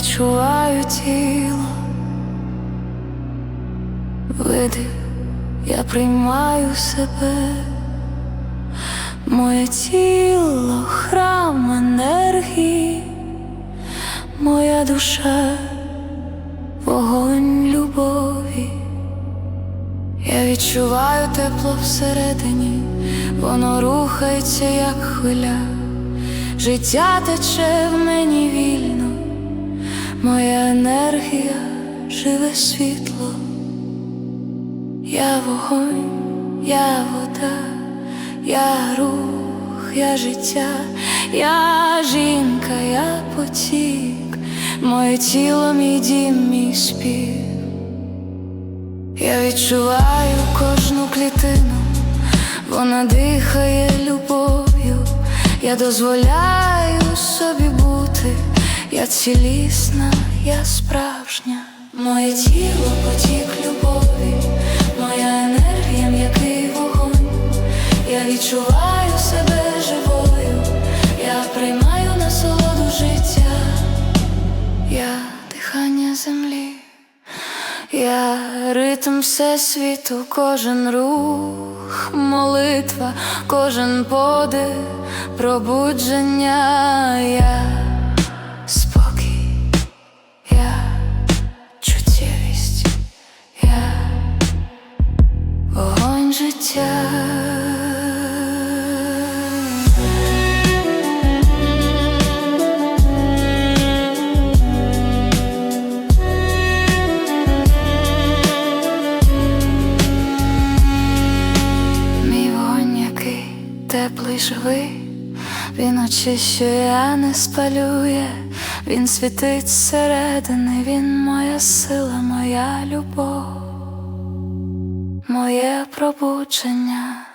відчуваю тіло, видих, я приймаю себе, моє тіло, храм енергії, моя душа, вогонь любові. Я відчуваю тепло всередині, воно рухається, як хвиля. Життя тече в мені вільно, моя енергія живе світло. Я вогонь, я вода, я рух, я життя, я жінка, я потік, моє тіло, мій дім, мій спів. Я відчуваю кожну клітину, вона дихає я дозволяю собі бути, я цілісна, я справжня, моє тіло потік любові, моя енергія, м'який вогонь, я відчуваю себе живою, я приймаю насолоду життя, я дихання землі. Я ритм всесвіту, кожен рух, молитва, кожен подих, пробудження, я спокій, я чуттєвість, я вогонь життя. Живий, він очищує, не спалює, він світить зсередини, він моя сила, моя любов, моє пробудження.